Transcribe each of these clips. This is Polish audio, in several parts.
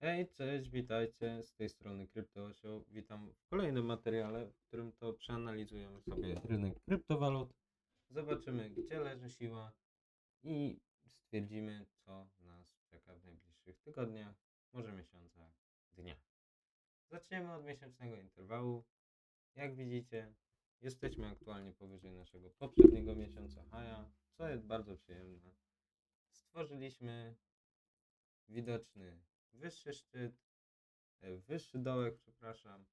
Hej, cześć, witajcie, z tej strony CryptoOsio. Witam w kolejnym materiale, w którym to przeanalizujemy sobie rynek kryptowalut, zobaczymy gdzie leży siła i stwierdzimy co nas czeka w najbliższych tygodniach, może miesiącach, dniach. Zaczniemy od miesięcznego interwału. Jak widzicie, jesteśmy aktualnie powyżej naszego poprzedniego miesiąca haja, co jest bardzo przyjemne. Stworzyliśmy widoczny wyższy szczyt, e, wyższy dołek, przepraszam,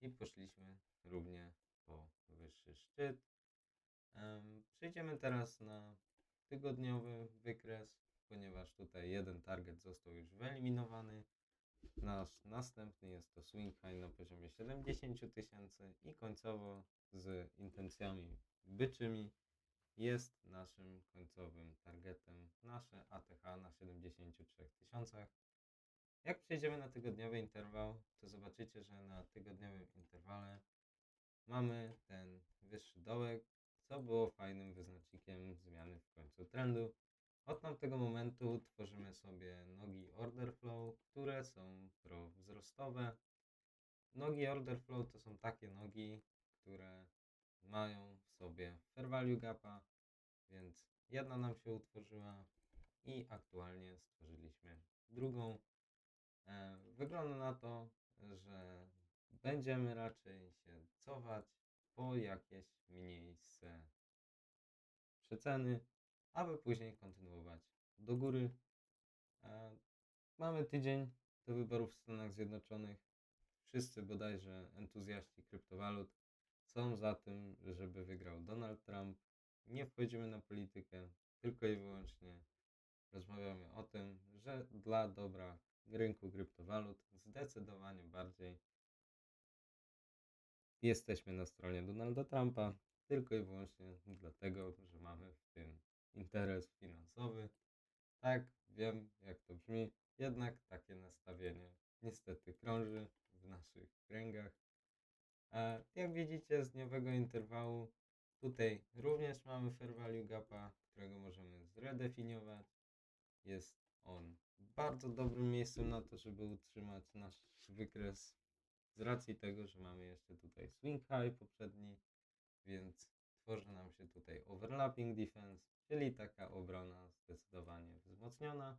i poszliśmy równie po wyższy szczyt. Em, Przejdziemy teraz na tygodniowy wykres, ponieważ tutaj jeden target został już wyeliminowany. Nasz następny jest to swing high na poziomie 70 000 tysięcy i końcowo z intencjami byczymi jest naszym końcowym targetem nasze ATH na 73 000 tysiącach. Jak przejdziemy na tygodniowy interwał, to zobaczycie, że na tygodniowym interwale mamy ten wyższy dołek, co było fajnym wyznacznikiem zmiany w końcu trendu. Od tamtego momentu tworzymy sobie nogi order flow, które są prowzrostowe. Nogi order flow to są takie nogi, które mają w sobie fair value gapa, więc jedna nam się utworzyła i aktualnie stworzyliśmy drugą. E, Wygląda na to, że będziemy raczej się cofać po jakieś miejsce przeceny, aby później kontynuować do góry. E, Mamy tydzień do wyborów w Stanach Zjednoczonych. Wszyscy bodajże entuzjaści kryptowalut są za tym, żeby wygrał Donald Trump. Nie wchodzimy na politykę, tylko i wyłącznie rozmawiamy o tym, że dla dobra rynku kryptowalut zdecydowanie bardziej jesteśmy na stronie Donalda Trumpa, tylko i wyłącznie dlatego, że mamy w tym interes finansowy. Tak, wiem jak to brzmi, jednak takie nastawienie niestety krąży w naszych kręgach. A jak widzicie z dniowego interwału, tutaj również mamy fair value gapa, którego możemy zredefiniować. Jest on bardzo dobrym miejscem na to, żeby utrzymać nasz wykres z racji tego, że mamy jeszcze tutaj swing high poprzedni, więc tworzy nam się tutaj overlapping defense, czyli taka obrona zdecydowanie wzmocniona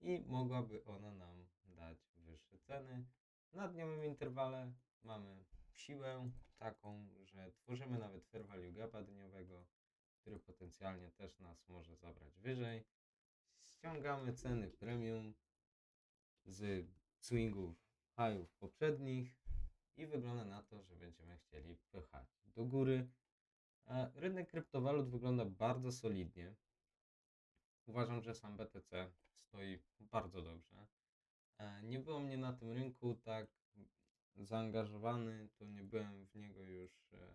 i mogłaby ona nam dać wyższe ceny. Na dniowym interwale mamy siłę taką, że tworzymy nawet fair value gapa dniowego, który potencjalnie też nas może zabrać wyżej. Ściągamy ceny premium z swingów highów poprzednich i wygląda na to, że będziemy chcieli pchać do góry. Rynek kryptowalut wygląda bardzo solidnie. Uważam, że sam BTC stoi bardzo dobrze. E, Nie było mnie na tym rynku tak zaangażowany, to nie byłem w niego już e,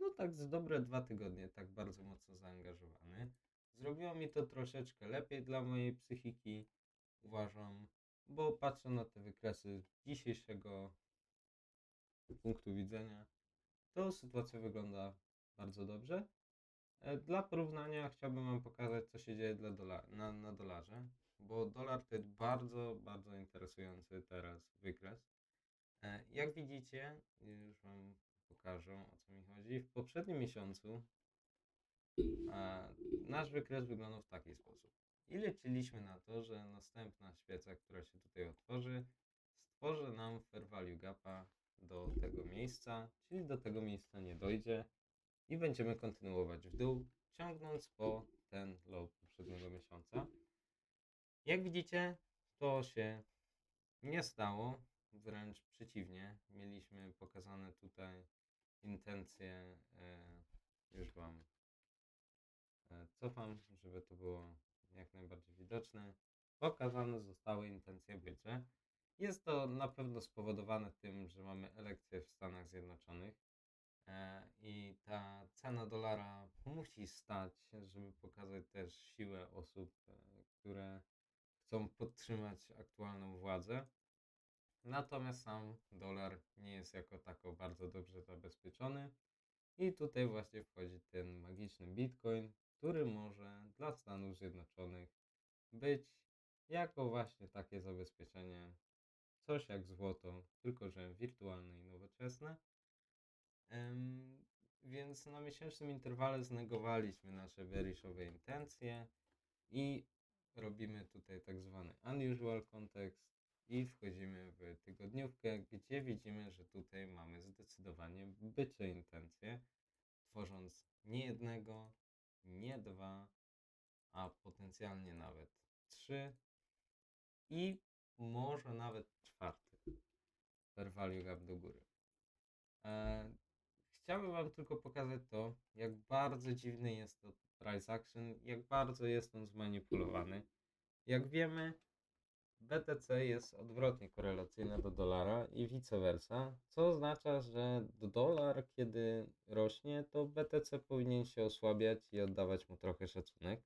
no tak z dobre dwa tygodnie, tak bardzo mocno zaangażowany. Zrobiło mi to troszeczkę lepiej dla mojej psychiki, uważam, bo patrzę na te wykresy z dzisiejszego punktu widzenia, to sytuacja wygląda bardzo dobrze. E, Dla porównania chciałbym Wam pokazać, co się dzieje dla dola- na, na dolarze, bo dolar to jest bardzo, bardzo interesujący teraz wykres. E, Jak widzicie, już Wam pokażę o co mi chodzi. W poprzednim miesiącu nasz wykres wyglądał w taki sposób. I liczyliśmy na to, że następna świeca, która się tutaj otworzy, stworzy nam fair value gapa do tego miejsca, czyli do tego miejsca nie dojdzie i będziemy kontynuować w dół, ciągnąc po ten low poprzedniego miesiąca. Jak widzicie, to się nie stało, wręcz przeciwnie. Mieliśmy pokazane tutaj intencje, e, już Wam cofam, żeby to było jak najbardziej widoczne. Pokazane zostały intencje bycze. Jest to na pewno spowodowane tym, że mamy elekcje w Stanach Zjednoczonych e, i ta cena dolara musi stać, żeby pokazać też siłę osób, e, które chcą podtrzymać aktualną władzę. Natomiast sam dolar nie jest jako tako bardzo dobrze zabezpieczony. I tutaj właśnie wchodzi ten magiczny Bitcoin, który może dla Stanów Zjednoczonych być jako właśnie takie zabezpieczenie, coś jak złoto, tylko że wirtualne i nowoczesne. Em, więc na miesięcznym interwale znegowaliśmy nasze bearishowe intencje i robimy tutaj tak zwany unusual context i wchodzimy w tygodniówkę, gdzie widzimy, że tutaj mamy zdecydowanie bycze intencje, tworząc nie jednego, nie dwa, a potencjalnie nawet trzy i może nawet czwarty per value gap do góry. E, chciałbym Wam tylko pokazać to, jak bardzo dziwny jest to price action, jak bardzo jest on zmanipulowany. Jak wiemy, BTC jest odwrotnie korelacyjne do dolara i vice versa, co oznacza, że dolar, kiedy rośnie, to BTC powinien się osłabiać i oddawać mu trochę szacunek.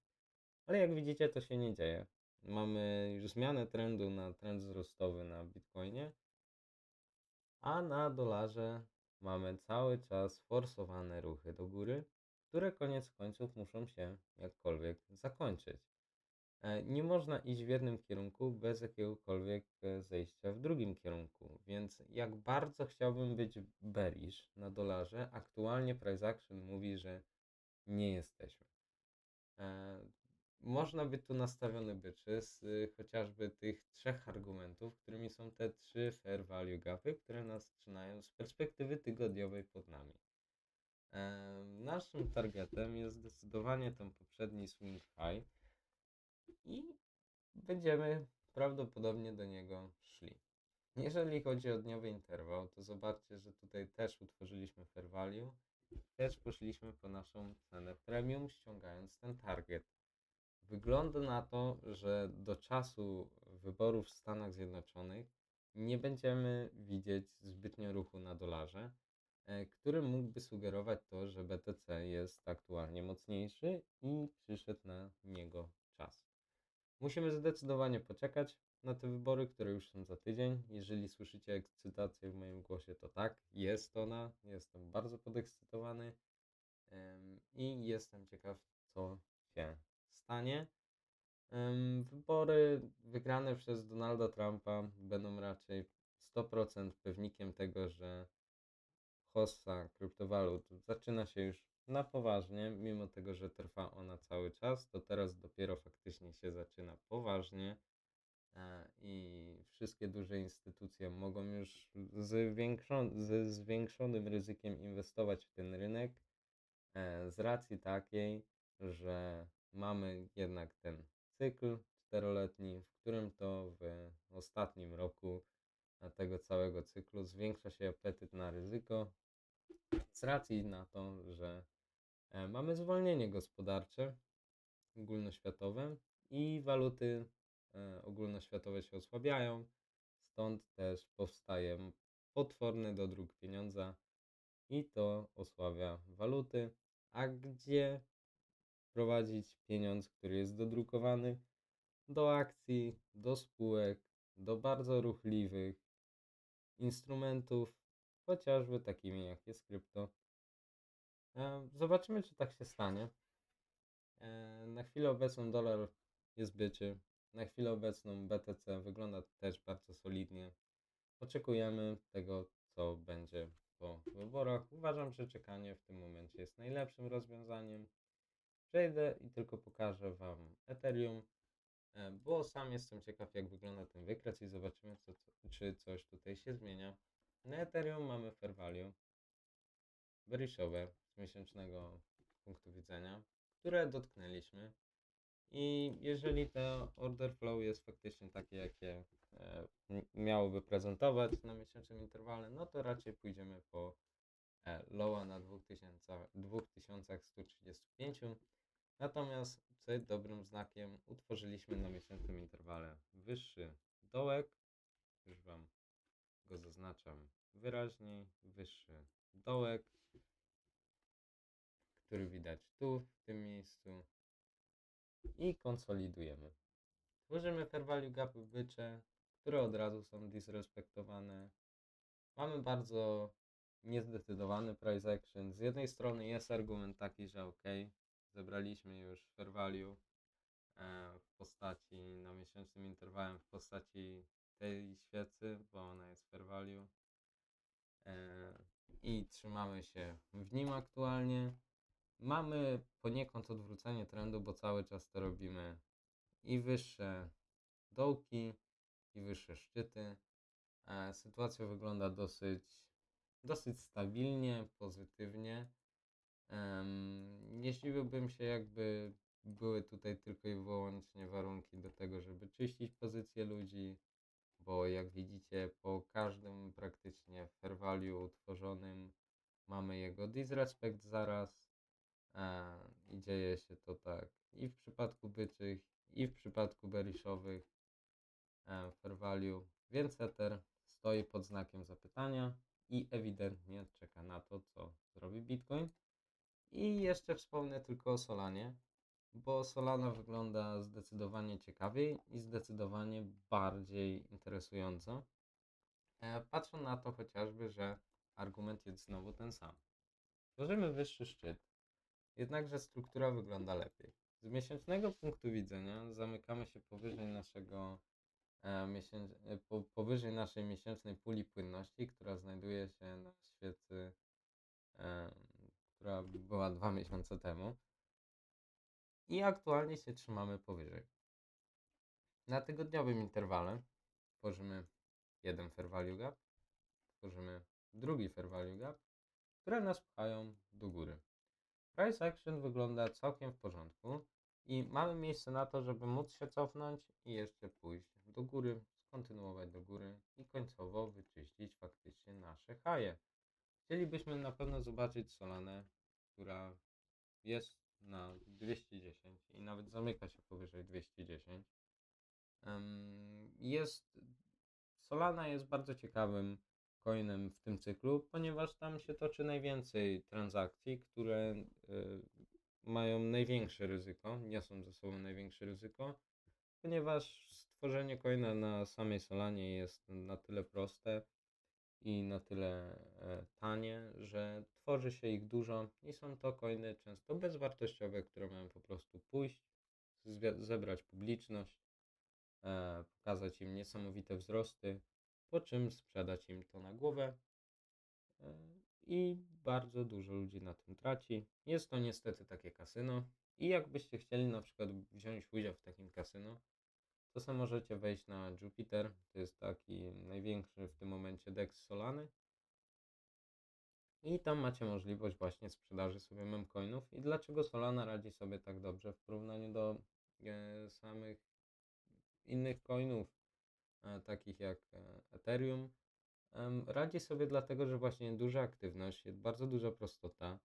Ale jak widzicie, to się nie dzieje. Mamy już zmianę trendu na trend wzrostowy na Bitcoinie, a na dolarze mamy cały czas forsowane ruchy do góry, które koniec końców muszą się jakkolwiek zakończyć. E, Nie można iść w jednym kierunku bez jakiegokolwiek e, zejścia w drugim kierunku, więc jak bardzo chciałbym być bearish na dolarze, aktualnie price action mówi, że nie jesteśmy. E, Można by tu nastawiony byczy z y, chociażby tych trzech argumentów, którymi są te trzy fair value gapy, które nas trzymają z perspektywy tygodniowej pod nami. Naszym targetem jest zdecydowanie ten poprzedni swing high i będziemy prawdopodobnie do niego szli. Jeżeli chodzi o dniowy interwał, to zobaczcie, że tutaj też utworzyliśmy fair value, też poszliśmy po naszą cenę premium, ściągając ten target. Wygląda na to, że do czasu wyborów w Stanach Zjednoczonych nie będziemy widzieć zbytnio ruchu na dolarze, e, który mógłby sugerować to, że BTC jest aktualnie mocniejszy i przyszedł na niego czas. Musimy zdecydowanie poczekać na te wybory, które już są za tydzień. Jeżeli słyszycie ekscytację w moim głosie, to tak, jest ona. Jestem bardzo podekscytowany i jestem ciekaw, co się stanie. Wybory wygrane przez Donalda Trumpa będą raczej 100% pewnikiem tego, że hossa kryptowalut zaczyna się już na poważnie, mimo tego, że trwa ona cały czas, to teraz dopiero faktycznie się zaczyna poważnie e, i wszystkie duże instytucje mogą już z, ze zwiększonym ryzykiem inwestować w ten rynek e, z racji takiej, że mamy jednak ten cykl czteroletni, w którym to w ostatnim roku e, tego całego cyklu zwiększa się apetyt na ryzyko z racji na to, że mamy zwolnienie gospodarcze ogólnoświatowe i waluty e, ogólnoświatowe się osłabiają, stąd też powstaje potworny dodruk pieniądza i to osłabia waluty, a gdzie prowadzić pieniądz, który jest dodrukowany do akcji, do spółek, do bardzo ruchliwych instrumentów, chociażby takimi jak jest krypto. E, Zobaczymy, czy tak się stanie. E, Na chwilę obecną dolar jest byczy. Na chwilę obecną BTC wygląda też bardzo solidnie. Oczekujemy tego, co będzie po wyborach. Uważam, że czekanie w tym momencie jest najlepszym rozwiązaniem. Przejdę i tylko pokażę Wam Ethereum, e, bo sam jestem ciekaw, jak wygląda ten wykres i zobaczymy, co, czy coś tutaj się zmienia. Na Ethereum mamy fair value bearishowe z miesięcznego punktu widzenia, które dotknęliśmy. I jeżeli to order flow jest faktycznie takie, jakie e, miałoby prezentować na miesięcznym interwale, no to raczej pójdziemy po e, lowa na 2000, 2135. Natomiast co jest dobrym znakiem, utworzyliśmy na miesięcznym interwale wyższy dołek. Już Wam go zaznaczam wyraźniej. Wyższy dołek, który widać tu, w tym miejscu. I konsolidujemy. Tworzymy fair value gapy bycze, które od razu są disrespektowane. Mamy bardzo niezdecydowany price action. Z jednej strony jest argument taki, że ok, zebraliśmy już fair value, e, w postaci, na miesięcznym interwałem w postaci tej świecy, bo ona jest fair value. E, I trzymamy się w nim aktualnie. Mamy poniekąd odwrócenie trendu, bo cały czas to robimy i wyższe dołki, i wyższe szczyty. E, Sytuacja wygląda dosyć, dosyć stabilnie, pozytywnie. Nie zdziwiłbym się, jakby były tutaj tylko i wyłącznie warunki do tego, żeby czyścić pozycje ludzi, bo jak widzicie, po każdym praktycznie fair utworzonym mamy jego disrespect zaraz. E, I dzieje się to tak i w przypadku byczych, i w przypadku beriszowych e, fair więc Ether stoi pod znakiem zapytania i ewidentnie czeka na to, co zrobi Bitcoin. I jeszcze wspomnę tylko o Solanie, bo Solana wygląda zdecydowanie ciekawiej i zdecydowanie bardziej interesująco. E, Patrzę na to chociażby, że argument jest znowu ten sam. Tworzymy wyższy szczyt, jednakże struktura wygląda lepiej. Z miesięcznego punktu widzenia zamykamy się powyżej naszego e, e, po, powyżej naszej miesięcznej puli płynności, która znajduje się na świecy, która była dwa miesiące temu. I aktualnie się trzymamy powyżej. Na tygodniowym interwale tworzymy jeden fair value gap, tworzymy drugi fair value gap, które nas pchają do góry. Price action wygląda całkiem w porządku i mamy miejsce na to, żeby móc się cofnąć i jeszcze pójść do góry, skontynuować do góry i końcowo wyczyścić faktycznie nasze haje. Chcielibyśmy na pewno zobaczyć Solanę, która jest na 210 i nawet zamyka się powyżej 210. Em, Jest Solana jest bardzo ciekawym coinem w tym cyklu, ponieważ tam się toczy najwięcej transakcji, które y, mają największe ryzyko, niosą ze sobą największe ryzyko, ponieważ stworzenie coina na samej Solanie jest na tyle proste i na tyle e, tanie, że tworzy się ich dużo i są to coiny często bezwartościowe, które mają po prostu pójść, zebrać publiczność, e, pokazać im niesamowite wzrosty, po czym sprzedać im to na głowę. E, I bardzo dużo ludzi na tym traci. Jest to niestety takie kasyno. I jakbyście chcieli na przykład wziąć udział w takim kasyno, sobie możecie wejść na Jupiter. To jest taki największy w tym momencie DEX Solany. I tam macie możliwość właśnie sprzedaży sobie memcoinów. I dlaczego Solana radzi sobie tak dobrze w porównaniu do e, samych innych coinów, e, takich jak e, Ethereum? Em, radzi sobie dlatego, że właśnie duża aktywność, bardzo duża prostota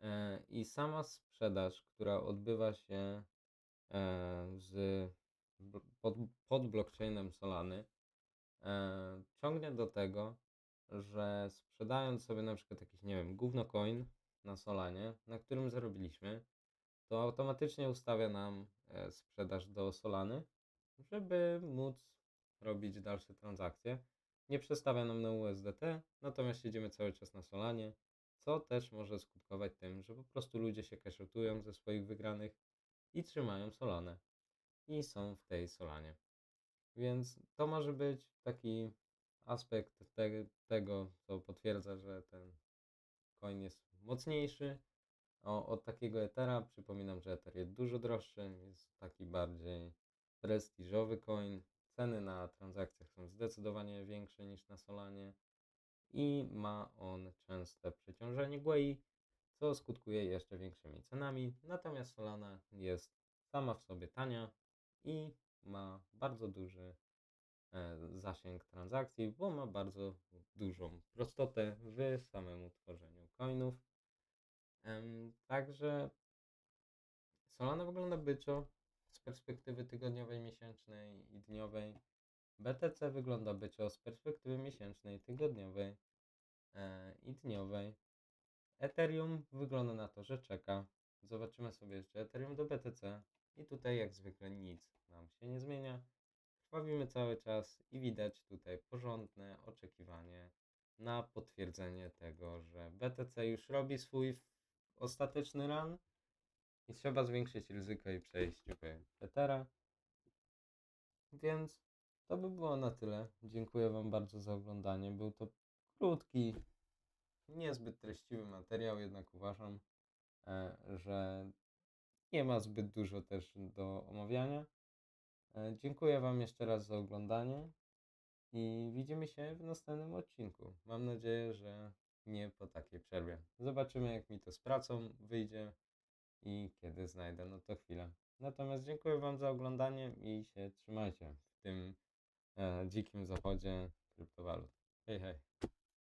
e, i sama sprzedaż, która odbywa się e, z, pod, pod blockchainem Solany, e, ciągnie do tego, że sprzedając sobie na przykład jakiś, nie wiem, gówno coin na Solanie, na którym zarobiliśmy, to automatycznie ustawia nam e, sprzedaż do Solany, żeby móc robić dalsze transakcje. Nie przestawia nam na USDT, natomiast siedzimy cały czas na Solanie, co też może skutkować tym, że po prostu ludzie się cashotują ze swoich wygranych i trzymają Solanę. I są w tej Solanie. Więc to może być taki aspekt te, tego, co potwierdza, że ten coin jest mocniejszy o, od takiego Ethera. Przypominam, że Ether jest dużo droższy, jest taki bardziej prestiżowy coin. Ceny na transakcjach są zdecydowanie większe niż na Solanie i ma on częste przeciążenie GUI, co skutkuje jeszcze większymi cenami. Natomiast Solana jest sama w sobie tania i ma bardzo duży e, zasięg transakcji, bo ma bardzo dużą prostotę w samemu tworzeniu coinów. Także Solana wygląda byczo z perspektywy tygodniowej, miesięcznej i dniowej. BTC wygląda byczo z perspektywy miesięcznej, tygodniowej e, i dniowej. Ethereum wygląda na to, że czeka. Zobaczymy sobie jeszcze Ethereum do BTC i tutaj jak zwykle nic nam się nie zmienia. Krwawimy cały czas i widać tutaj porządne oczekiwanie na potwierdzenie tego, że BTC już robi swój ostateczny run i trzeba zwiększyć ryzyko i przejść w Ethera. Więc to by było na tyle. Dziękuję Wam bardzo za oglądanie. Był to krótki, niezbyt treściwy materiał, jednak uważam, e, że nie ma zbyt dużo też do omawiania. E, Dziękuję Wam jeszcze raz za oglądanie i widzimy się w następnym odcinku. Mam nadzieję, że nie po takiej przerwie. Zobaczymy, jak mi to z pracą wyjdzie i kiedy znajdę, no to chwilę. Natomiast dziękuję Wam za oglądanie i się trzymajcie w tym e, dzikim zachodzie kryptowalut. Hej, hej.